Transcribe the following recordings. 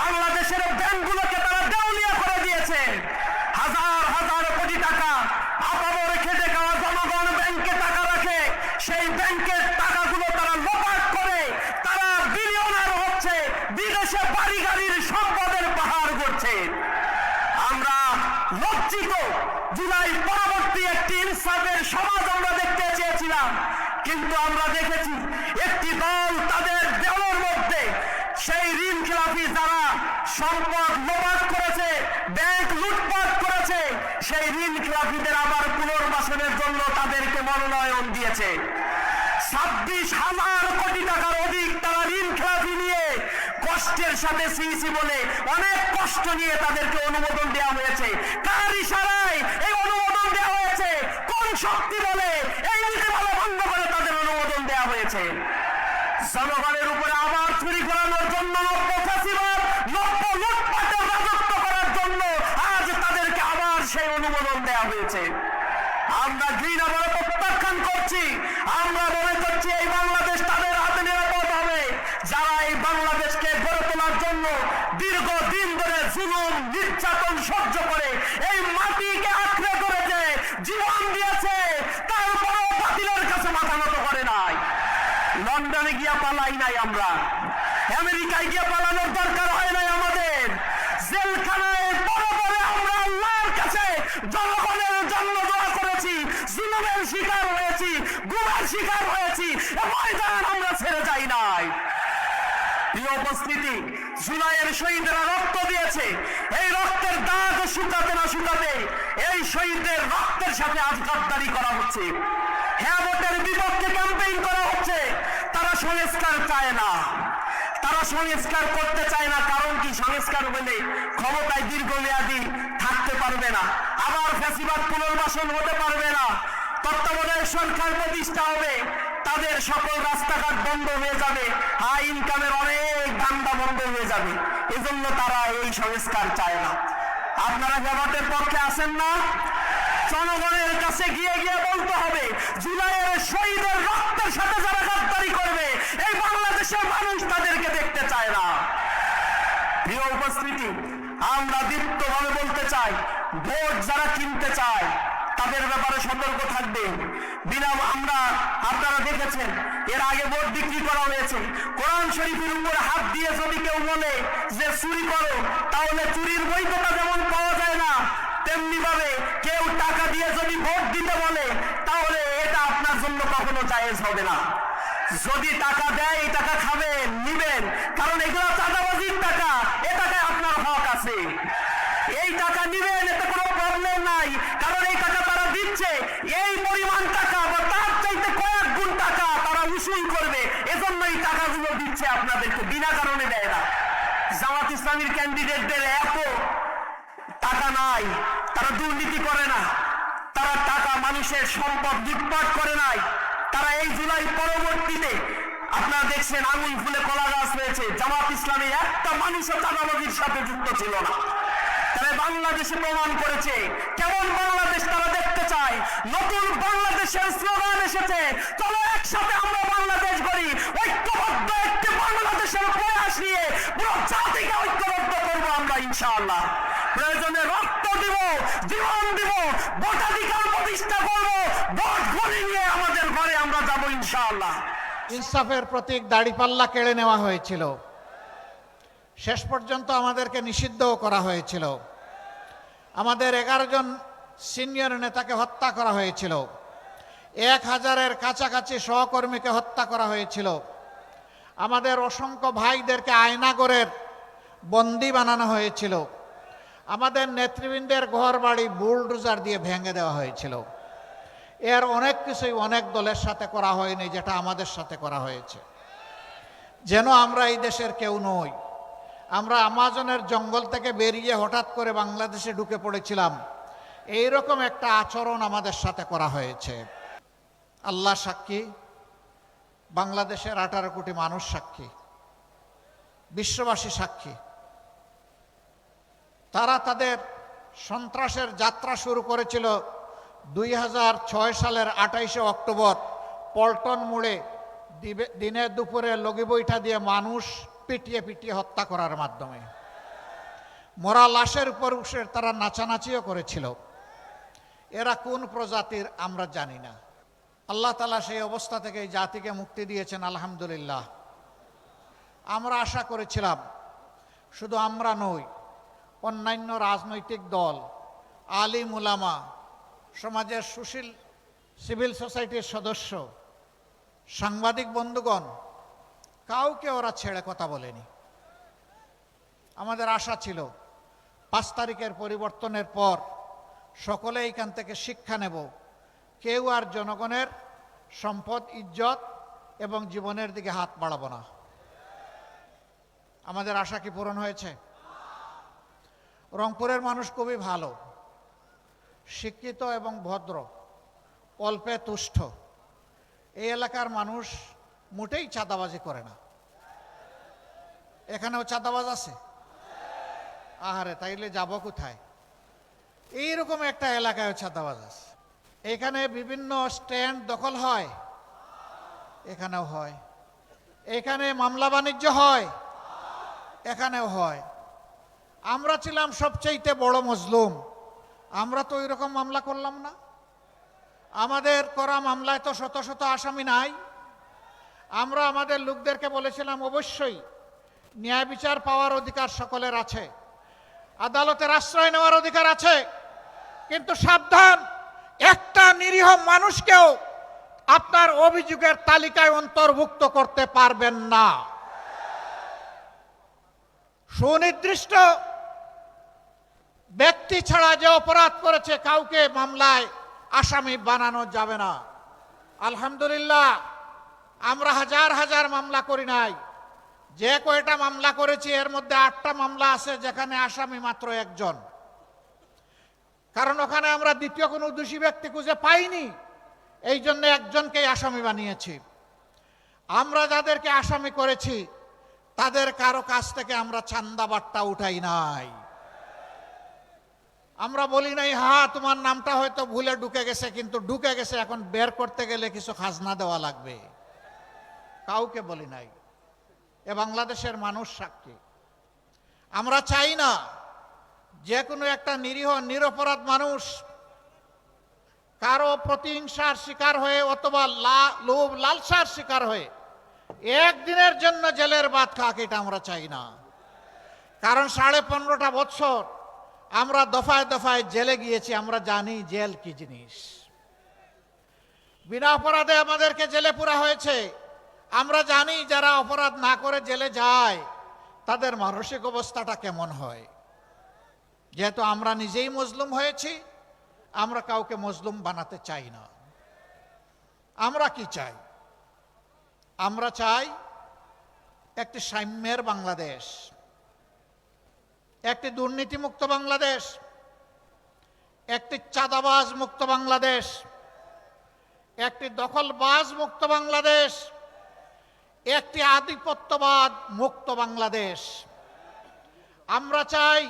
বাংলাদেশের ব্যাংকগুলোকে তারা দেউলিয়া করে দিয়েছে। হাজার হাজার কোটি টাকা আপামর খেটে খাওয়া জনগণ ব্যাংকে টাকা রাখে, সেই ব্যাংকের টাকাগুলো তারা লোপাট করে, তারা বিলিয়নার হচ্ছে, বিদেশে বাড়ি গাড়ির সম্পদের পাহাড় করছে আমরা লজ্জিত, জুলাই পরবর্তী একটি ইনসাফের সমাজ আমরা দেখতে চেয়েছিলাম, কিন্তু আমরা দেখেছি একটি দল তাদের দেওয়ার মধ্যে সেই খেলাফি যারা সম্পদ লোপাট করেছে ব্যাংক লুটপাট করেছে, সেই ঋণ খেলাফিদের আবার পুনর্বাসনের জন্য তাদেরকে মনোনয়ন দিয়েছে। ছাব্বিশ হাজার কোটি টাকার অধিক তারা ঋণ খেলাফি নিয়ে কষ্টের সাথে সিইসি বলে অনেক কষ্ট নিয়ে তাদেরকে অনুমোদন দেওয়া হয়েছে। কার ইশারায় এই অনুমোদন দেওয়া হয়েছে? কোন শক্তি বলে এই নীতিমালা ভঙ্গ করে তাদের অনুমোদন দেওয়া হয়েছে? জনগণের উপরে আবার চুরি করানোর জন্য রাজত্ব করার জন্য আজ তাদেরকে আবার সেই অনুমোদন দেওয়া হয়েছে। আমরা ঘৃণা বলে প্রত্যাখ্যান করছি। আমরা মনে করছি এই বাংলাদেশ তাদের হাতে নিরাপদ হবে। যারা এই বাংলাদেশকে গড়ে তোলার জন্য দীর্ঘ দিন ধরে জুলুম, নির্যাতন সহ্য করে, এই মাটিকে আঁকড়ে ধরেছে, জীবন দিয়েছে লন্ডনে গিয়া পালাই নাই আমরা। আমেরিকায় গিয়ে পালানোর দরকার হয় নাই আমাদের। আমরা কাছে শিকার হয়েছি শিকার হয়েছি আমরা ছেড়ে যাই নাই। উপস্থিতি শহীদরা রক্ত দিয়েছে। এই রক্তের দাগ শুকাতে না শুকাতে এই শহীদদের রক্তের সাথে আজ গাদ্দারি করা হচ্ছে। হ্যাঁ ভোটের বিপক্ষে ক্যাম্পেইন করা হচ্ছে। সংস্কার চায় না। তারা সংস্কার করতে চায় না, কারণ কি? সংস্কার হলে ক্ষমতায় দীর্ঘমেয়াদী থাকতে পারবে না। আবার ফ্যাসিবাদ পুনর্বাসন হতে পারবে না। তত্ত্বাবধায়ক সরকার প্রতিষ্ঠা হবে, তাদের সকল রাস্তাঘাট বন্ধ হয়ে যাবে হাই ইনকামের অনেক ধান্দা বন্ধ হয়ে যাবে। এজন্য তারা এই সংস্কার চায় না। আপনারা ব্যাপারটার পক্ষে আসেন না? জনগণের কাছে গিয়ে গিয়ে বলতে হবে, জুলাইয়ের শহীদের রক্তের সাথে যারা গাদ্দারি করবে, এই বাংলাদেশের মানুষ তাদেরকে দেখতে চায় না। প্রিয় উপস্থিতি, আমরা দীপ্তভাবে বলতে চাই, ভোট যারা কিনতে চায়, তাদের ব্যাপারে সতর্ক থাকবে। বিনা, আমরা, আপনারা দেখেছেন, এর আগে ভোট বিক্রি করা হয়েছে। কোরআন শরীফের উপরে হাত দিয়ে যদি কেউ বলে যে চুরি করো, তাহলে চুরির বৈধতা যেমন পাওয়া যায় না তেমনি ভাবে কেউ টাকা দিয়ে যদি ভোট দিতে বলে, তাহলে এটা আপনার জন্য কখনো জায়েজ হবে না। যদি টাকা দেয়, এই টাকা খাবেন নিবেন। কারণ এগুলো চাঁদাবাজির টাকা, এ টাকায় আপনার হক আছে। এই টাকা নিবেন, এতে কোনো প্রবলেম নাই। কারণ এই টাকা তারা দিচ্ছে, এই পরিমাণ টাকা বা তার চাইতে কয়েক গুণ টাকা তারা উসুল করবে। এজন্য এই টাকাগুলো দিচ্ছে আপনাদেরকে, বিনা কারণে দেয় না। জামাত ইসলামীর ক্যান্ডিডেটদের এত টাকা নাই, তারা দুর্নীতি করে না। তারা টাকা মানুষের সম্পদ লুটপাট করে নাই। তারা এই জুলাই পরবর্তীতে আপনারা দেখছেন আঙুল ফুলে কলা গাছ রয়েছে জামাত ইসলামী একটা মানুষও চাঁদাবাজির সাথে যুক্ত ছিল না। তারা বাংলাদেশে প্রমাণ করেছে, কেমন বাংলাদেশ তারা দেখতে চায়। নতুন বাংলাদেশের স্লোগান এসেছে, চলো একসাথে আমরা বাংলাদেশ গড়ি। ঐক্যবদ্ধ একটি বাংলাদেশের প্রয়াস নিয়ে পুরো জাতিকে ঐক্যবদ্ধ করব আমরা ইনশাআল্লাহ। প্রয়োজনে রক্ত দিব, জীবন দিব ভোটাধিকার প্রতিষ্ঠা করব ভোট ঘুরে নিয়ে আমাদের ঘরে আমরা যাব ইনশাআল্লাহ। ইনসাফের প্রতীক দাড়িপাল্লা কেড়ে নেওয়া হয়েছিল। শেষ পর্যন্ত আমাদেরকে নিষিদ্ধও করা হয়েছিল। আমাদের এগারো জন সিনিয়র নেতাকে হত্যা করা হয়েছিল। এক হাজারের কাছাকাছি সহকর্মীকে হত্যা করা হয়েছিল। আমাদের অসংখ্য ভাইদেরকে আয়নাগরের বন্দি বানানো হয়েছিল। আমাদের নেতৃবৃন্দের ঘর বাড়ি বুলডোজার দিয়ে ভেঙে দেওয়া হয়েছিল। এর অনেক কিছুই অনেক দলের সাথে করা হয়নি, যেটা আমাদের সাথে করা হয়েছে। যেন আমরা এই দেশের কেউ নই। আমরা আমাজনের জঙ্গল থেকে বেরিয়ে হঠাৎ করে বাংলাদেশে ঢুকে পড়েছিলাম। এই রকম একটা আচরণ আমাদের সাথে করা হয়েছে। আল্লাহ সাক্ষী, বাংলাদেশের আঠারো কোটি মানুষ সাক্ষী, বিশ্ববাসী সাক্ষী। তারা তাদের সন্ত্রাসের যাত্রা শুরু করেছিল দুই হাজার ছয় সালের আঠাইশে অক্টোবর। পল্টন মোড়ে দিনে দুপুরে লগি বৈঠা দিয়ে মানুষ পিটিয়ে পিটিয়ে হত্যা করার মাধ্যমে। মরা লাশের উপর উঠে তারা নাচানাচিও করেছিল। এরা কোন প্রজাতির আমরা জানি না। আল্লাহ তালা সেই অবস্থা থেকে জাতিকে মুক্তি দিয়েছেন, আলহামদুলিল্লাহ। আমরা আশা করেছিলাম, শুধু আমরা নই অন্যান্য রাজনৈতিক দল, আলিম উলামা, সমাজের সুশীল সিভিল সোসাইটির সদস্য, সাংবাদিক বন্ধুগণ, কাউকে ওরা ছেড়ে কথা বলেনি। আমাদের আশা ছিল পাঁচ তারিখের পরিবর্তনের পর সকলে এইখান থেকে শিক্ষা নেব। কেউ আর জনগণের সম্পদ, ইজ্জত এবং জীবনের দিকে হাত বাড়াবো না। আমাদের আশা কি পূরণ হয়েছে? রংপুরের মানুষ খুবই ভালো। শিক্ষিত এবং ভদ্র, অল্পে তুষ্ট। এই এলাকার মানুষ মোটেই চাঁদাবাজি করে না। এখানেও চাঁদাবাজ আছে? আহারে, তাইলে যাব কোথায়? এইরকম একটা এলাকায় চাঁদাবাজ আছে। এখানে বিভিন্ন স্ট্যান্ড দখল হয়? এখানেও হয়। এখানে মামলা বাণিজ্য হয়? এখানেও হয়। আমরা ছিলাম সবচাইতে বড় মজলুম। আমরা তো ওই রকম মামলা করলাম না। আমাদের করা মামলায় তো শত শত আসামি নাই। আমরা আমাদের লোকদেরকে বলেছিলাম, অবশ্যই ন্যায় বিচার পাওয়ার অধিকার সকলের আছে। আদালতের আশ্রয় নেওয়ার অধিকার আছে। কিন্তু সাবধান, একটা নিরীহ মানুষকেও আপনার অভিযোগের তালিকায় অন্তর্ভুক্ত করতে পারবেন না। সুনির্দিষ্ট ব্যক্তি ছাড়া যে অপরাধ করেছে কাউকে মামলায় আসামি বানানো যাবে না। আলহামদুলিল্লাহ, আমরা হাজার হাজার মামলা করি নাই। যে কয়টা মামলা করেছি, এর মধ্যে আটটা মামলা আছে যেখানে আসামি মাত্র একজন। কারণ ওখানে আমরা দ্বিতীয় কোনো দোষী ব্যক্তি খুঁজে পাইনি, এই জন্য একজনকেই আসামি বানিয়েছি। আমরা যাদেরকে আসামি করেছি, তাদের কারও কাছ থেকে আমরা চান্দা বাট্টা উঠাই নাই। আমরা বলি নাই, হা, তোমার নামটা হয়তো ভুলে ঢুকে গেছে, কিন্তু ঢুকে গেছে, এখন বের করতে গেলে কিছু খাজনা দেওয়া লাগবে। কাউকে বলি নাই। এ বাংলাদেশের মানুষ সাক্ষী। আমরা চাই না যে কোনো একটা নিরীহ, নিরপরাধ মানুষ কারও প্রতিহিংসার শিকার হয়ে অথবা লোভ, লালসার শিকার হয়ে একদিনের জন্য জেলের বাদ খাক, এটা আমরা চাই না। কারণ সাড়ে পনেরোটা বছর আমরা দফায় দফায় জেলে গিয়েছি, আমরা জানি জেল কি জিনিস। বিনা অপরাধে আমাদেরকে জেলে পুরা হয়েছে। আমরা জানি যারা অপরাধ না করে জেলে যায়, তাদের মানসিক অবস্থাটা কেমন হয়। যেহেতু আমরা নিজেই মজলুম হয়েছি, আমরা কাউকে মজলুম বানাতে চাই না। আমরা কি চাই? আমরা চাই একটি সাম্যের বাংলাদেশ। একটি দুর্নীতিমুক্ত বাংলাদেশ, একটি চাঁদাবাজ মুক্ত বাংলাদেশ, একটি দখলবাজ মুক্ত বাংলাদেশ, একটি আধিপত্যবাদ মুক্ত বাংলাদেশ। আমরা চাই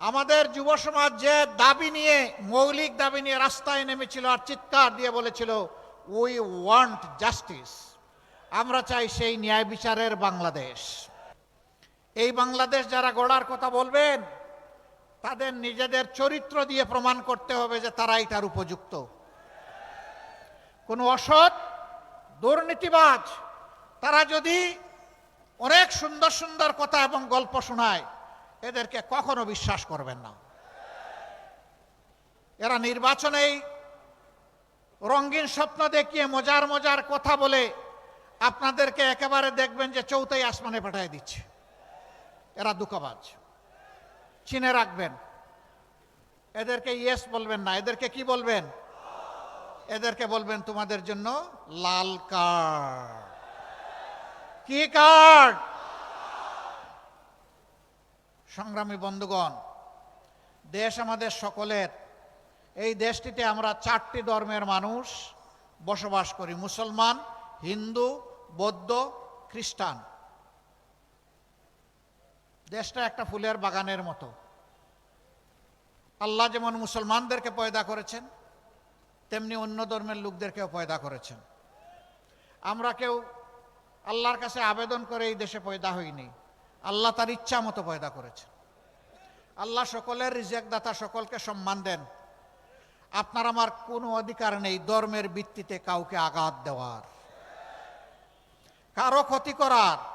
আমাদের যুব সমাজ যে দাবি নিয়ে, মৌলিক দাবি নিয়ে রাস্তায় নেমেছিল আর চিৎকার দিয়ে বলেছিল উই ওয়ান্ট জাস্টিস আমরা চাই সেই ন্যায় বিচারের বাংলাদেশ। এই বাংলাদেশ যারা গড়ার কথা বলবেন, তাদের নিজেদের চরিত্র দিয়ে প্রমাণ করতে হবে যে তারা এটার উপযুক্ত। কোনো অসৎ, দুর্নীতিবাজ, তারা যদি অনেক সুন্দর সুন্দর কথা এবং গল্প শোনায়, এদেরকে কখনো বিশ্বাস করবেন না। এরা নির্বাচনেই রঙিন স্বপ্ন দেখিয়ে মজার মজার কথা বলে আপনাদেরকে একেবারে দেখবেন যে চৌথাই আসমানে পাঠিয়ে দিচ্ছে। এরা দুঃখবাজ। চিনে রাখবেন। এদেরকে ইয়েস বলবেন না। এদেরকে কি বলবেন? এদেরকে বলবেন, তোমাদের জন্য লাল কার্ড কি কার্ড সংগ্রামী বন্ধুগণ, দেশ আমাদের সকলের। এই দেশটিতে আমরা চারটি ধর্মের মানুষ বসবাস করি। মুসলমান, হিন্দু, বৌদ্ধ, খ্রিস্টান। দেশটা একটা ফুলের বাগানের মতো। আল্লাহ যেমন মুসলমানদেরকে পয়দা করেছেন, তেমনি অন্য ধর্মের লোকদেরকেও পয়দা করেছেন। আমরা কেউ আল্লাহর কাছে আবেদন করে এই দেশে পয়দা হইনি। আল্লাহ তার ইচ্ছা মতো পয়দা করেছেন। আল্লাহ সকলের রিজেক দাতা সকলকে সম্মান দেন। আপনার আমার কোনো অধিকার নেই ধর্মের ভিত্তিতে কাউকে আঘাত দেওয়ার। কারও ক্ষতি করার।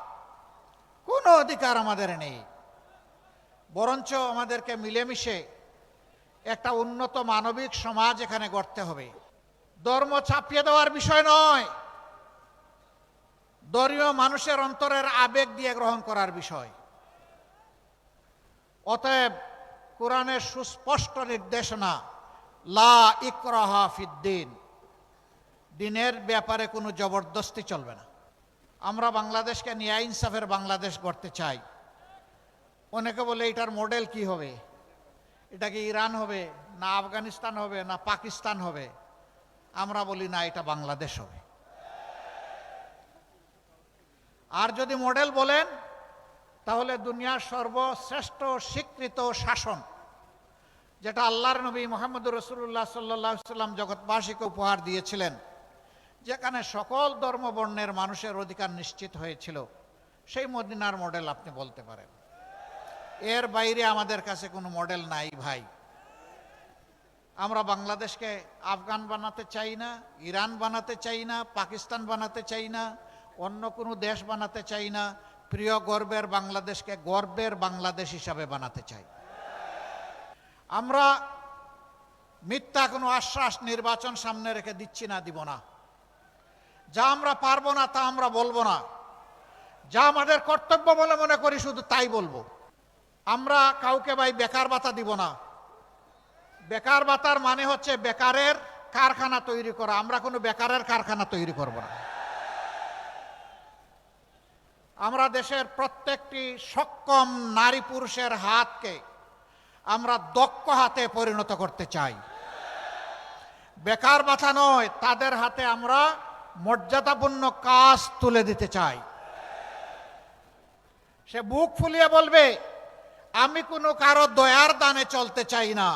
কোনো অধিকার আমাদের নেই। বরঞ্চ আমাদেরকে মিলেমিশে একটা উন্নত মানবিক সমাজ এখানে গড়তে হবে। ধর্ম চাপিয়ে দেওয়ার বিষয় নয়। ধর্মীয় মানুষের অন্তরের আবেগ দিয়ে গ্রহণ করার বিষয়। অতএব কোরআনের সুস্পষ্ট নির্দেশনা, লা ইকরাহা ফিদ্দিন দিনের ব্যাপারে কোনো জবরদস্তি চলবে না। আমরা বাংলাদেশকে ন্যায় ইনসাফের বাংলাদেশ গড়তে চাই। অনেকে বলে, এটার মডেল কি হবে? এটা কি ইরান হবে? না আফগানিস্তান হবে? না পাকিস্তান হবে? আমরা বলি, না, এটা বাংলাদেশ হবে। আর যদি মডেল বলেন, তাহলে দুনিয়ার সর্বশ্রেষ্ঠ স্বীকৃত শাসন, যেটা আল্লাহর নবী মোহাম্মদ রসুল্লাহ সাল্লাহ সাল্লাম জগৎবাসীকে উপহার দিয়েছিলেন যেখানে সকল ধর্ম বর্ণের মানুষের অধিকার নিশ্চিত হয়েছিল, সেই মদিনার মডেল আপনি বলতে পারেন। এর বাইরে আমাদের কাছে কোনো মডেল নাই ভাই। আমরা বাংলাদেশকে আফগান বানাতে চাই না, ইরান বানাতে চাই না, পাকিস্তান বানাতে চাই না, অন্য কোনো দেশ বানাতে চাই না, প্রিয় গর্বের বাংলাদেশকে গর্বের বাংলাদেশ হিসাবে বানাতে চাই। আমরা মিথ্যা কোনো আশ্বাস নির্বাচন সামনে রেখে দিচ্ছি না, দিব না। যা আমরা পারব না, তা আমরা বলব না। যা আমাদের কর্তব্য বলে মনে করি, শুধু তাই বলব। আমরা কাউকে ভাই বেকার ভাতা দিব না। বেকার ভাতার মানে হচ্ছে বেকারের কারখানা তৈরি করা। আমরা কোনো বেকারের কারখানা তৈরি করব না। আমরা দেশের প্রত্যেকটি সক্ষম নারী পুরুষের হাতকে আমরা দক্ষ হাতে পরিণত করতে চাই। বেকার বাথা নয়, তাদের হাতে আমরা মর্যাদাপূর্ণ কাজ তুলে দিতে চাই। সে বুক ফুলিয়ে বলবে, আমি কোনো কারও দয়ার দানে চলতে চাই না।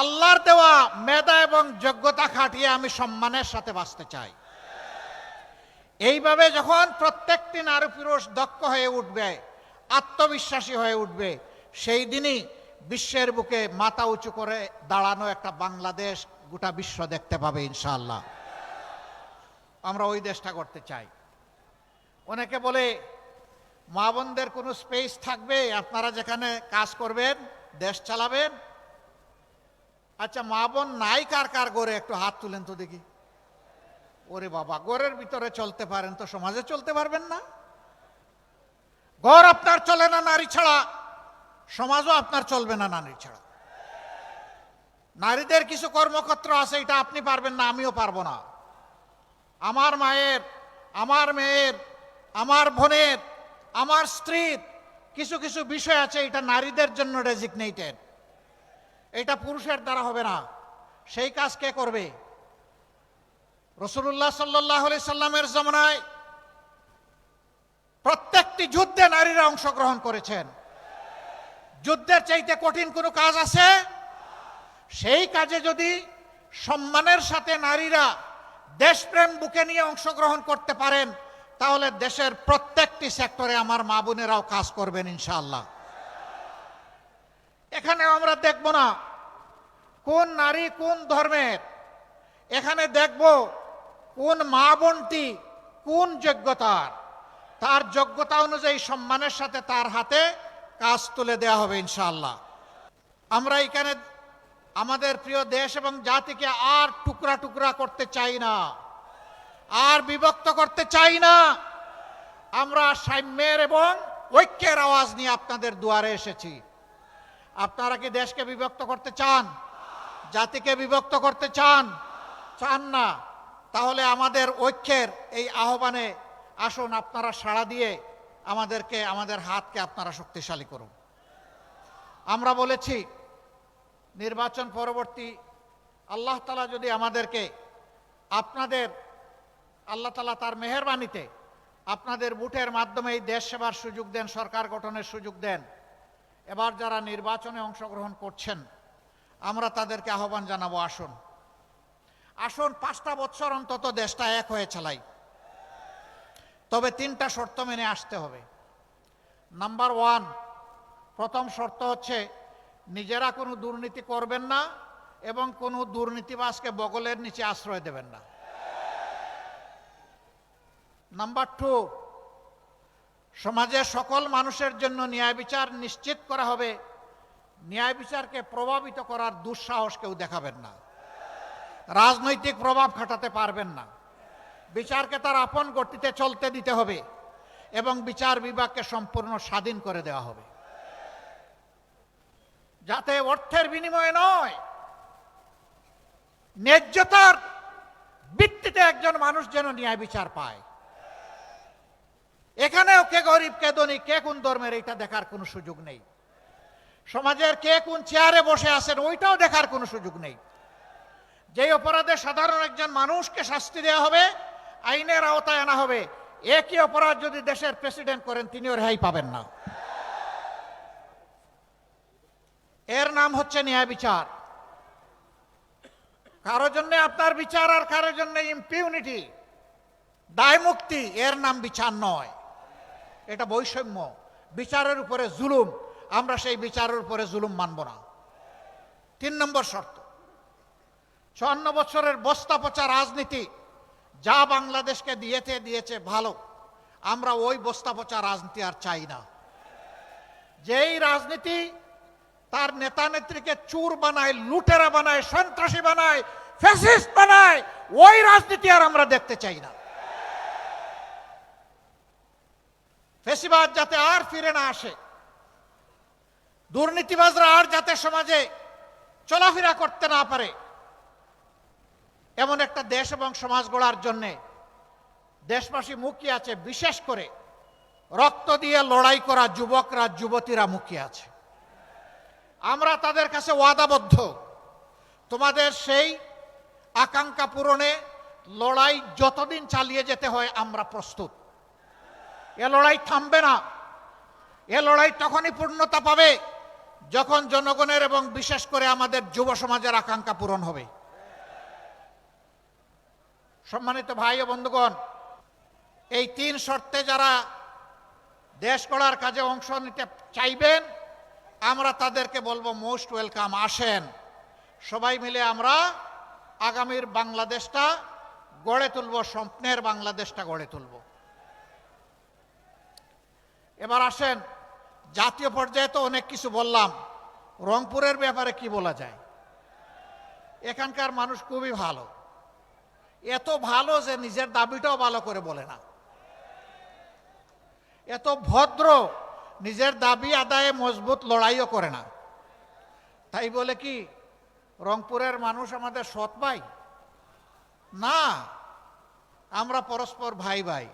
আল্লাহর দেওয়া মেধা এবং যোগ্যতা খাটিয়ে আমি সম্মানের সাথে বাঁচতে চাই। এইভাবে যখন প্রত্যেকটি নারী পুরুষ দক্ষ হয়ে উঠবে, আত্মবিশ্বাসী হয়ে উঠবে, সেই দিনই বিশ্বের বুকে মাথা উঁচু করে দাঁড়ানো একটা বাংলাদেশ গোটা বিশ্ব দেখতে পাবে ইনশাআল্লাহ। আমরা ওই দেশটা করতে চাই। অনেকে বলে, মা বোনদের কোনো স্পেস থাকবে, আপনারা যেখানে কাজ করবেন, দেশ চালাবেন। আচ্ছা মা বোন নাই, কার কার গড়ে একটু হাত তুলেন তো দেখি। ওরে বাবা গড়ের ভিতরে চলতে পারেন তো, সমাজে চলতে পারবেন না? গড় আপনার চলে না, নারী ছাড়া? সমাজও আপনার চলবে না, নারী ছাড়া। নারীদের কিছু কর্মক্ষেত্র আছে, এটা আপনি পারবেন না, আমিও পারব না। আমার মায়ের, আমার মেয়ের, আমার বোনের, আমার স্ত্রীর কিছু কিছু বিষয় আছে, এটা নারীদের জন্য রেজিগনেটেড এটা পুরুষের দ্বারা হবে না। সেই কাজ কে করবে? রসুল্লাহ সাল্লাহ সাল্লামের জমানায় প্রত্যেকটি যুদ্ধে নারীরা অংশগ্রহণ করেছেন। যুদ্ধের চাইতে কঠিন কোনো কাজ আছে? সেই কাজে যদি সম্মানের সাথে নারীরা দেশপ্রেম বুকে নিয়ে অংশগ্রহণ করতে পারেন, তাহলে দেশের প্রত্যেকটি সেক্টরে আমার মা বোনেরাও কাজ করবেন ইনশাআল্লাহ। এখানে আমরা দেখব না কোন নারী কোন ধর্মের এখানে দেখব কোন মা বোনটি কোন যোগ্যতার, তার যোগ্যতা অনুযায়ী সম্মানের সাথে তার হাতে কাজ তুলে দেওয়া হবে ইনশাআল্লাহ। আমরা এখানে আমাদের প্রিয় দেশ এবং জাতিকে আর টুকরা টুকরা করতে চাই না। আর বিভক্ত করতে চাই না। আমরা সাম্যের এবং ঐক্যের আওয়াজ নিয়ে আপনাদের দুয়ারে এসেছি। আপনারা কি দেশকে বিভক্ত করতে চান? জাতিকে বিভক্ত করতে চান? চান না। তাহলে আমাদের ঐক্যের এই আহ্বানে আসুন আপনারা সাড়া দিয়ে আমাদেরকে, আমাদের হাতকে আপনারা শক্তিশালী করুন। আমরা বলেছি নির্বাচন পরবর্তী আল্লাহ তালা যদি আমাদেরকে আপনাদের, আল্লাহ তালা তার মেহরবানিতে আপনাদের বুটের মাধ্যমে এই দেশ সেবার সুযোগ দেন, সরকার গঠনের সুযোগ দেন, এবার যারা নির্বাচনে অংশগ্রহণ করছেন, আমরা তাদেরকে আহ্বান জানাব, আসুন। আসুন, পাঁচটা বছর অন্তত দেশটা এক হয়ে চালাই। তবে তিনটা শর্ত মেনে আসতে হবে। নাম্বার ওয়ান, প্রথম শর্ত হচ্ছে নিজেরা কোনো দুর্নীতি করবেন না এবং কোনো দুর্নীতিবাসকে বগলের নিচে আশ্রয় দেবেন না। নাম্বার টু সমাজের সকল মানুষের জন্য ন্যায় বিচার নিশ্চিত করা হবে। ন্যায় বিচারকে প্রভাবিত করার দুঃসাহস কেউ দেখাবেন না। রাজনৈতিক প্রভাব খাটাতে পারবেন না। বিচারকে তার আপন গতিতে চলতে দিতে হবে এবং বিচার বিভাগকে সম্পূর্ণ স্বাধীন করে দেওয়া হবে। যাতে অর্থের বিনিময়ে নয়। ন্যায্যতার ভিত্তিতে একজন মানুষ যেন ন্যায় বিচার পায়। এখানেও কে গরিব, কে ধনী, কে কোন ধর্মের এটা দেখার কোনো সুযোগ নেই। সমাজের কে কোন চেয়ারে বসে আছেন, ওইটাও দেখার কোনো সুযোগ নেই। যে অপরাধে সাধারণ একজন মানুষকে শাস্তি দেওয়া হবে, আইনের আওতায় আনা হবে, একই অপরাধ যদি দেশের প্রেসিডেন্ট করেন, তিনিও রেহাই পাবেন না। এর নাম হচ্ছে ন্যায় বিচার। কারও জন্য আপনার বিচার আর কারও জন্য ইম্পিউনিটি দায় মুক্তি, এর নাম বিচার নয়। এটা বৈষম্য। বিচারের উপরে জুলুম, আমরা সেই বিচারের উপরে জুলুম মানব না। তিন নম্বর শর্ত, চুয়ান্ন বছরের বস্তা পচা রাজনীতি, যা বাংলাদেশকে দিয়েছে দিয়েছে ভালো, আমরা ওই বস্তা পচা রাজনীতি আর চাই না। যেই রাজনীতি তার নেতা নেত্রীকে চুর বানায়, লুটেরা বানায়, সন্ত্রাসী বানায় ফ্যাসিস্ট বানায়, ওই রাজনীতি আর আমরা দেখতে চাই না। ফেসিবাদ যাতে আর ফিরে না আসে, দুর্নীতিবাজরা আর যাতে সমাজে চলাফেরা করতে না পারে, এমন একটা দেশ এবং সমাজ গড়ার জন্যে দেশবাসী মুখিয়ে আছে, বিশেষ করে রক্ত দিয়ে লড়াই করা যুবকরা, যুবতীরা মুখিয়ে আছে। আমরা তাদের কাছে ওয়াদাবদ্ধ। তোমাদের সেই আকাঙ্ক্ষা পূরণে লড়াই যতদিন চালিয়ে যেতে হয়, আমরা প্রস্তুত। এ লড়াই থামবে না। এ লড়াই তখনই পূর্ণতা পাবে যখন জনগণের এবং বিশেষ করে আমাদের যুব সমাজের আকাঙ্ক্ষা পূরণ হবে। সম্মানিত ভাই ও বন্ধুগণ, এই তিন শর্তে যারা দেশ গড়ার কাজে অংশ নিতে চাইবেন আমরা তাদেরকে বলব মোস্ট ওয়েলকাম, আসেন। সবাই মিলে আমরা আগামীর বাংলাদেশটা গড়ে তুলব, স্বপ্নের বাংলাদেশটা গড়ে তুলব। এবার আসেন, জাতীয় পর্যায়ে তো অনেক কিছু বললাম। রংপুরের ব্যাপারে কি বলা যায়? এখানকার মানুষ খুবই ভালো। এত ভালো যে নিজের দাবিটাও ভালো করে বলে না। এত ভদ্র নিজের দাবি আদায়ে মজবুত লড়াইও করে না। তাই বলে কি, রংপুরের মানুষ আমাদের সৎ ভাই? না, আমরা পরস্পর ভাই ভাই।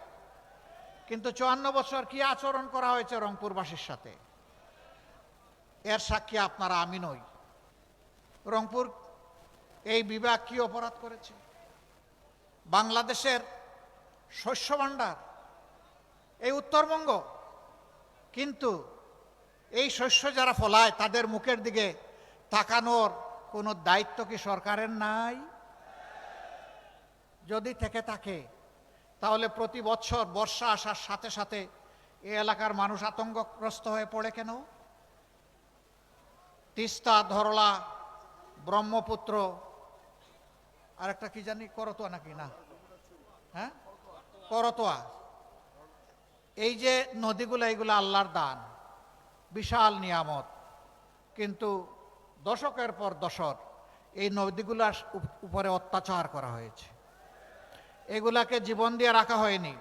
কিন্তু চুয়ান্ন বছর কি আচরণ করা হয়েছে রংপুরবাসীর সাথে? এর সাক্ষী আপনারা, আমি নই। রংপুর এই বিভাগ কি অপরাধ করেছে? বাংলাদেশের শস্য ভাণ্ডার, এই উত্তরবঙ্গ কিন্তু এই শস্য যারা ফলায়, তাদের মুখের দিকে তাকানোর কোনো দায়িত্ব কি সরকারের নাই? যদি থেকে থাকে, তাহলে প্রতি বছর বর্ষা আসার সাথে সাথে এ এলাকার মানুষ আতঙ্কগ্রস্ত হয়ে পড়ে কেন? তিস্তা, ধরলা, ব্রহ্মপুত্র আর একটা কি জানি, করতোয়া নাকি? না। হ্যাঁ? করতোয়া। এই যে নদীগুলো এইগুলো আল্লাহর দান, বিশাল নিয়ামত। কিন্তু দশকের পর দশক এই নদীগুলার উপরে অত্যাচার করা হয়েছে। এগুলাকে জীবন দিয়ে রাখা হয়নি।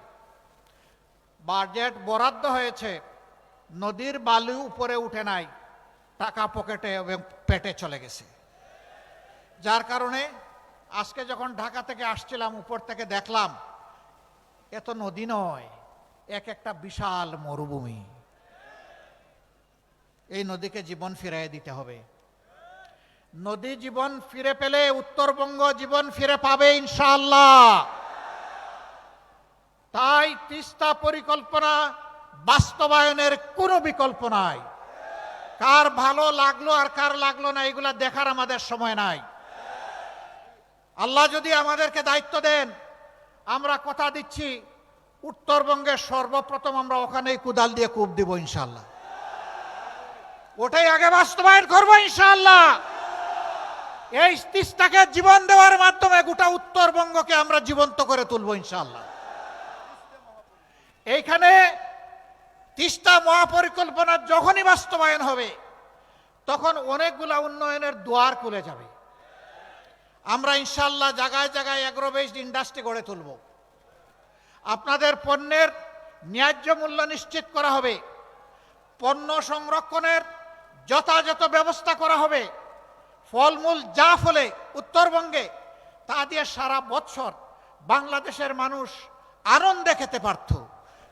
বাজেট বরাদ্দ হয়েছে, নদীর বালু উপরে উঠে নাই, টাকা পকেটে এবং পেটে চলে গেছে। যার কারণে আজকে যখন ঢাকা থেকে আসছিলাম, উপর থেকে দেখলাম এত নদী নয় এক একটা বিশাল মরুভূমি। এই নদীকে জীবন ফিরিয়ে দিতে হবে। নদী জীবন ফিরে পেলে উত্তরবঙ্গ জীবন ফিরে পাবে ইনশাআল্লাহ। তাই তিস্তা পরিকল্পনা বাস্তবায়নের কোনো বিকল্প নাই। কার ভালো লাগল আর কার লাগল না, এগুলা দেখার আমাদের সময় নাই। আল্লাহ যদি আমাদেরকে দায়িত্ব দেন, আমরা কথা দিচ্ছি। উত্তরবঙ্গের সর্বপ্রথম আমরা ওখানেই কুদাল দিয়ে কূপ দিব ইনশাল্লাহ ওটাই আগে বাস্তবায়ন করব ইনশাল্লাহ এই তিস্তাকে জীবন দেওয়ার মাধ্যমে গোটা উত্তরবঙ্গকে আমরা জীবন্ত করে তুলবো ইনশাল্লাহ এইখানে তিস্তা মহাপরিকল্পনা যখনই বাস্তবায়ন হবে, তখন অনেকগুলা উন্নয়নের দুয়ার খুলে যাবে। আমরা ইনশাল্লাহ জায়গায় জায়গায় অ্যাগ্রো বেসড ইন্ডাস্ট্রি গড়ে তুলব। আপনাদের পণ্যের ন্যায্য মূল্য নিশ্চিত করা হবে। পণ্য সংরক্ষণের যথাযথ ব্যবস্থা করা হবে। ফলমূল যা ফলে উত্তরবঙ্গে তা দিয়ে সারা বৎসর বাংলাদেশের মানুষ আনন্দে খেতে পারত।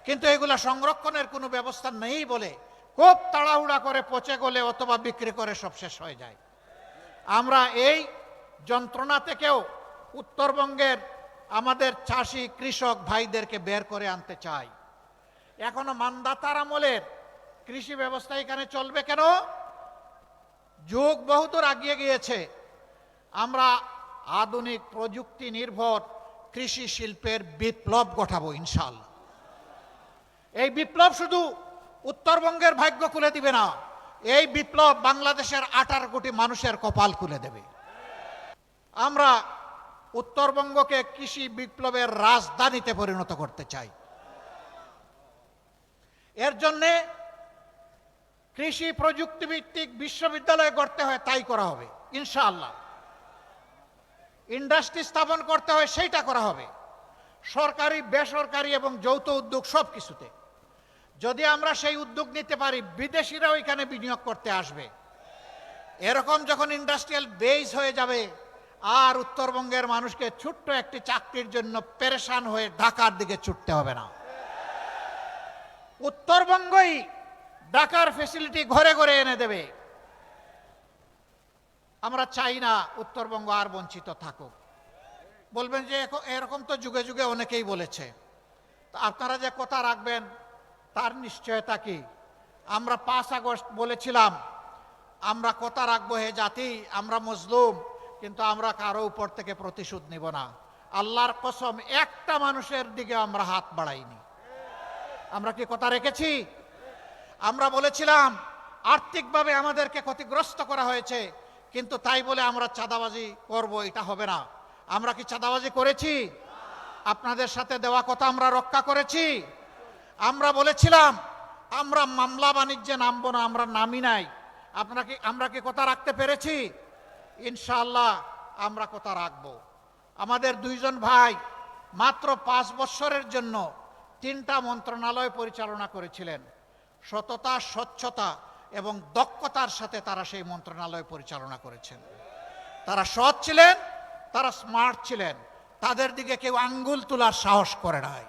কিন্তু এগুলা সংরক্ষণের কোনো ব্যবস্থা নেই বলে খুব তাড়াহুড়া করে পচে গলে অথবা বিক্রি করে সব শেষ হয়ে যায়। আমরা এই যন্ত্রণা থেকেও উত্তরবঙ্গের আমাদের চাষি কৃষক ভাইদেরকে বের করে আনতে চাই। এখনও মান্দাতার আমলের কৃষি ব্যবস্থা এখানে চলবে কেন? যুগ বহুদূর আগিয়ে গিয়েছে। আমরা আধুনিক প্রযুক্তি নির্ভর কৃষি শিল্পের বিপ্লব ঘটাবো ইনশাল এই বিপ্লব শুধু উত্তরবঙ্গের ভাগ্য খুলে দিবে না, এই বিপ্লব বাংলাদেশের আঠারো কোটি মানুষের কপাল খুলে দেবে। আমরা উত্তরবঙ্গকে কৃষি বিপ্লবের রাজধানীতে পরিণত করতে চাই। এর জন্যে কৃষি প্রযুক্তি ভিত্তিক বিশ্ববিদ্যালয় গড়তে হয়, তাই করা হবে, ইনশাআল্লাহ। ইন্ডাস্ট্রি স্থাপন করতে হয়, সেইটা করা হবে। সরকারি, বেসরকারি এবং যৌথ উদ্যোগ সব কিছুতে। যদি আমরা সেই উদ্যোগ নিতে পারি, বিদেশিরাও এখানে বিনিয়োগ করতে আসবে। এরকম যখন ইন্ডাস্ট্রিয়াল বেজ হয়ে যাবে আর উত্তরবঙ্গের মানুষকে ছোট্ট একটি চাকরির জন্য পেরেশান হয়ে ঢাকার দিকে ছুটতে হবে না। উত্তরবঙ্গই ঢাকার ফেসিলিটি ঘরে ঘরে এনে দেবে। আমরা চাই না উত্তরবঙ্গ আর বঞ্চিত থাকুক। বলবেন যে এরকম তো যুগে যুগে অনেকেই বলেছে। আপনারা যে কথা রাখবেন, তার নিশ্চয়তা কি? আমরা পাঁচ আগস্ট বলেছিলাম, আমরা কথা রাখব হে জাতি, আমরা মজলুম। কিন্তু আমরা কারও উপর থেকে প্রতিশোধ নিব না। আল্লাহর কসম, একটা মানুষের দিকে আমরা হাত বাড়াইনি। আমরা কি কথা রেখেছি? আমরা বলেছিলাম, আর্থিকভাবে আমাদেরকে ক্ষতিগ্রস্ত করা হয়েছে, কিন্তু তাই বলে আমরা চাঁদাবাজি করব, এটা হবে না। আমরা কি চাঁদাবাজি করেছি? আপনাদের সাথে দেওয়া কথা আমরা রক্ষা করেছি। আমরা বলেছিলাম, আমরা মামলা বাণিজ্যে নামবো না, আমরা নামি নাই। আপনারা কি, আমরা কি কথা রাখতে পেরেছি? ইনশাআল্লাহ আমরা কথা রাখব। আমাদের দুইজন ভাই মাত্র পাঁচ বৎসরের জন্য তিনটা মন্ত্রণালয় পরিচালনা করেছিলেন। সততা, স্বচ্ছতা এবং দক্ষতার সাথে তারা সেই মন্ত্রণালয় পরিচালনা করেছেন। তারা সৎ ছিলেন, তারা স্মার্ট ছিলেন। তাদের দিকে কেউ আঙ্গুল তোলার সাহস করে নাই।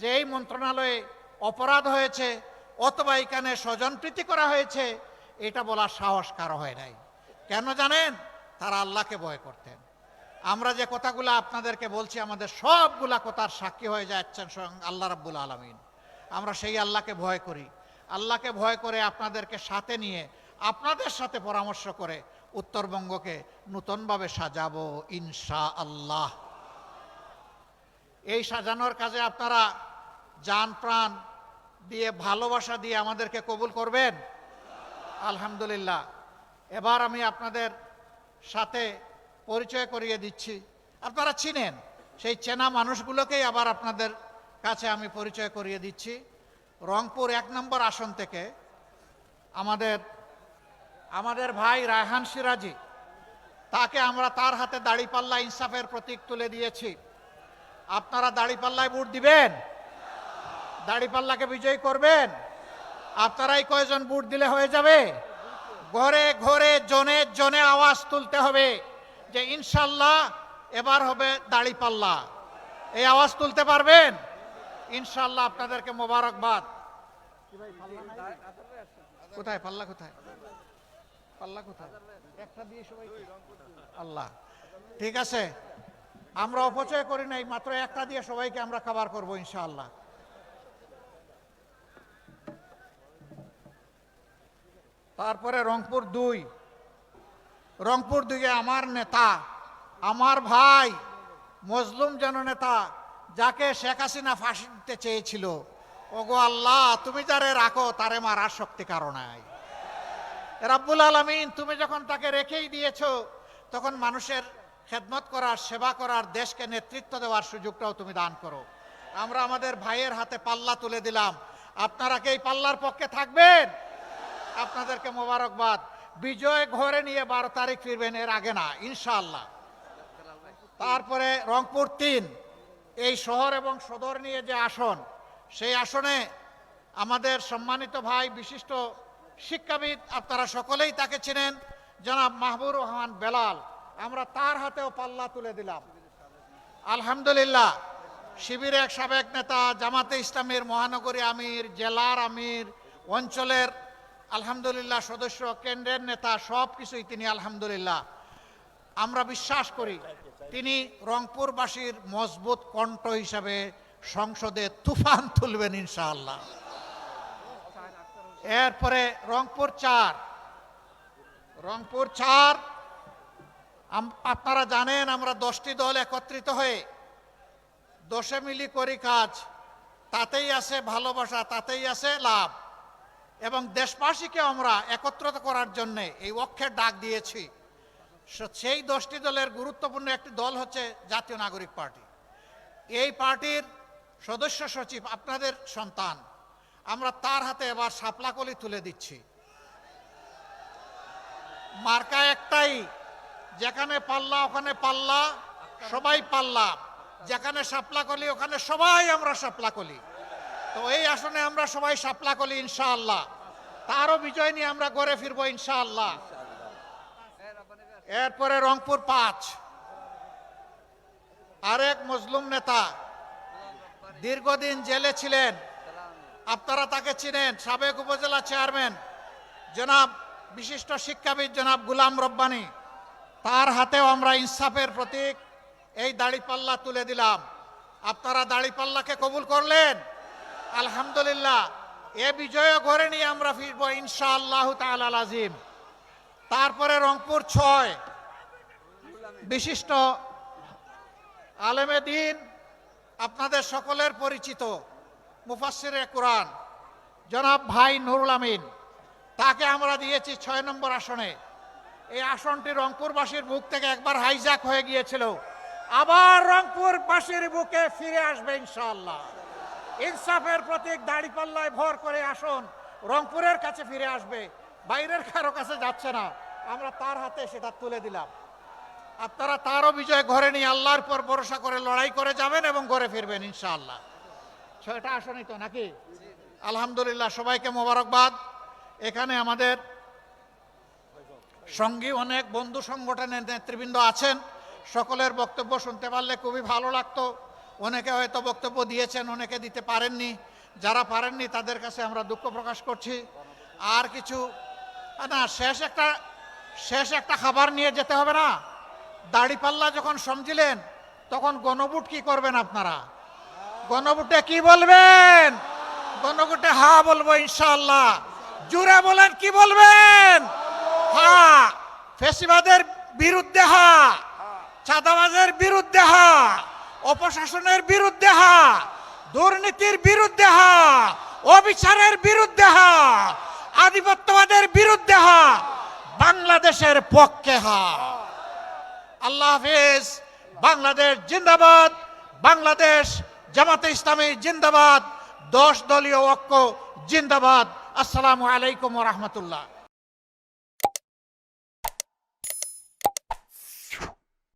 যে এই মন্ত্রণালয়ে অপরাধ হয়েছে অথবা এখানে স্বজনপ্রীতি করা হয়েছে, এটা বলার সাহস কারও হয় নাই। কেন জানেন? তারা আল্লাহকে ভয় করতেন। আমরা যে কথাগুলো আপনাদেরকে বলছি, আমাদের সবগুলা কথার সাক্ষী হয়ে যাচ্ছেন স্বয়ং আল্লাহ রাব্বুল আলমিন। আমরা সেই আল্লাহকে ভয় করি। আল্লাহকে ভয় করে আপনাদেরকে সাথে নিয়ে, আপনাদের সাথে পরামর্শ করে উত্তরবঙ্গকে নূতনভাবে সাজাবো ইনশা আল্লাহ এই সাজানোর কাজে আপনারা যান প্রাণ দিয়ে, ভালোবাসা দিয়ে আমাদেরকে কবুল করবেন? আলহামদুলিল্লাহ। এবার আমি আপনাদের সাথে পরিচয় করিয়ে দিচ্ছি। আপনারা চিনেন, সেই চেনা মানুষগুলোকেই আবার আপনাদের কাছে আমি পরিচয় করিয়ে দিচ্ছি। রংপুর এক নম্বর আসন থেকে আমাদের আমাদের ভাই রায়হান সিরাজি, তাকে আমরা তার হাতে দাড়িপাল্লা ইনসাফের প্রতীক তুলে দিয়েছি। আপনারা দাড়িপাল্লায় ভোট দিবেন? দাড়িপাল্লাকে বিজয়ী করবেন? আপনারাই কয়জন ভোট দিলে হয়ে যাবে? ঘরে ঘরে জনে জনে আওয়াজ তুলতে হবে যে ইনশাল্লাহ এবার হবে দাড়িপাল্লা এই আওয়াজ তুলতে পারবেন? ইনশাল্লাহ আপনাদেরকে মোবারকবাদ। কোথায়? পাল্লা কোথায়? পাল্লা কোথায়? আল্লাহ। ঠিক আছে? আমরা অপচয় করি নাই, মাত্র একটা দিয়ে সবাইকে আমরা খাবার করব ইনশাআল্লাহ তারপরে রংপুর দুই। রংপুর দুইয়ে আমার নেতা, আমার ভাই, মজলুম জন নেতা, যাকে শেখ হাসিনা ফাঁসি দিতে চেয়েছিল। ওগো আল্লাহ, তুমি যারে রাখো, তারে মারার শক্তি কারও নাই। রাব্বুল আলমিন, তুমি যখন তাকে রেখেই দিয়েছ, তখন মানুষের খেদমত করার, সেবা করার, দেশকে নেতৃত্ব দেওয়ার সুযোগটাও তুমি দান করো। আমরা আমাদের ভাইয়ের হাতে পাল্লা তুলে দিলাম। আপনারা কি এই পাল্লার পক্ষে থাকবেন? আপনাদেরকে মোবারকবাদ। বিজয় ঘরে নিয়ে বারো তারিখ ফিরবেন এর আগে না, ইনশাআল্লাহ। তারপরে রংপুর তিন, এই শহর এবং সদর নিয়ে যে আসন, সেই আসনে আমাদের সম্মানিত ভাই, বিশিষ্ট শিক্ষাবিদ, আপনারা সকলেই তাকে চিনেন, জনাব মাহবুর রহমান বেলাল। আমরা তার হাতেও পাল্লা তুলে দিলাম। আলহামদুলিল্লাহ, শিবিরের সাবেক নেতা, জামাতে ইসলামের মহানগরী আমির, জেলার আমির, অঞ্চলের আলহামদুলিল্লাহ, সদস্য কেন্দ্রের নেতা সব কিছুই তিনি আলহামদুলিল্লাহ। আমরা বিশ্বাস করি, তিনি রংপুরবাসীর মজবুত কণ্ঠ হিসাবে সংসদে তুফান তুলবেন ইনশাআল্লাহ। এরপরে রংপুর চার। রংপুর চার আপনারা জানেন আমরা দশটি দল একত্রিত হয়ে দশে মিলি করি কাজ, তাতেই আছে ভালোবাসা, তাতেই আছে লাভ। এবং দেশবাসীকে আমরা একত্রিত করার জন্যে এই অক্ষের ডাক দিয়েছি। সেই দশটি দলের গুরুত্বপূর্ণ একটি দল হচ্ছে জাতীয় নাগরিক পার্টি। এই পার্টির সদস্য সচিব আপনাদের সন্তান। আমরা তার হাতে এবার সাপলাকলি তুলে দিচ্ছি। মার্কা একটাই, যেখানে পাল্লা ওখানে পাল্লা, সবাই পাল্লা। যেখানে সাপলাকলি ওখানে সবাই আমরা সাপলাকলি তো এই আসনে আমরা সবাই সাপলাকলি ইনশাআল্লাহ। তারও বিজয় নিয়ে আমরা গড়ে ফিরবো, ইনশাআল্লাহ। এরপরে রংপুর পাঁচ। আরেক মজলুম নেতা। দীর্ঘদিন জেলে ছিলেন। আপনারা তাকে চিনেন, সাবেক উপজেলা চেয়ারম্যান, জনাব, বিশিষ্ট শিক্ষাবিদ জনাব গুলাম রব্বানি। তার হাতেও আমরা ইনসাফের প্রতীক, এই দাড়িপাল্লা তুলে দিলাম। আপনারা দাড়িপাল্লাকে কবুল করলেন? আলহামদুলিল্লাহ, এ বিজয় ঘরে নিয়ে আমরা ফিরবো ইনশাআল্লাহ তাআলা আজিম তারপরে রংপুর ছয়, বিশিষ্ট আলেমে দিন, আপনাদের সকলের পরিচিত মুফাসিরে কোরআন, জনাব ভাই নুরুল আমিন। তাকে আমরা দিয়েছি ছয় নম্বর আসনে। এই আসনটি রংপুরবাসীর বুক থেকে একবার হাইজ্যাক হয়ে গিয়েছিল। আবার রংপুরবাসীর বুকে ফিরে আসবে ইনশাআল্লাহ। ইনসাফের প্রতীক দাড়িপাল্লায় ভর করে আসন, রংপুরের কাছে ফিরে আসবে, বাইরের কারও কাছে যাচ্ছে না। আমরা তার হাতে সেটা তুলে দিলাম। আপনারা তারও বিজয় ঘরে নিয়ে আল্লাহর পর ভরসা করে লড়াই করে যাবেন এবং ঘরে ফিরবেন, ইনশাআল্লাহ। ছয়টা আসনই তো নাকি? আলহামদুলিল্লাহ, সবাইকে মোবারকবাদ। এখানে আমাদের সঙ্গী, অনেক বন্ধু সংগঠনের নেতৃবৃন্দ আছেন। সকলের বক্তব্য শুনতে পারলে খুবই ভালো লাগতো। অনেকে হয়তো বক্তব্য দিয়েছেন, অনেকে দিতে পারেননি। যারা পারেননি, তাদের কাছে আমরা দুঃখ প্রকাশ করছি। আর কিছু, না, শেষ একটা শেষ একটা খাবার নিয়ে যেতে হবে না। দাড়িপাল্লা যখন সমঝিলেন, তখন গণভোট কি করবেন আপনারা? গণভোটে কি বলবেন? গণভোটে হা বলব ইনশাআল্লাহ। জুড়ে বলেন, কি বলবেন? হা। ফেসিবাদের বিরুদ্ধে হা। চাঁদাবাজের বিরুদ্ধে হা। অপশাসনের বিরুদ্ধে হা, দুর্নীতির বিরুদ্ধে হা, অবিচারের বিরুদ্ধে হা, আধিপত্যবাদের বিরুদ্ধে হা, বাংলাদেশের পক্ষে হা। আল্লাহ হাফিজ, বাংলাদেশ জিন্দাবাদ, বাংলাদেশ জামাতে ইসলামী জিন্দাবাদ, দশ দলীয় ঐক্য জিন্দাবাদ। আসসালামু আলাইকুম রহমতুল্লাহ।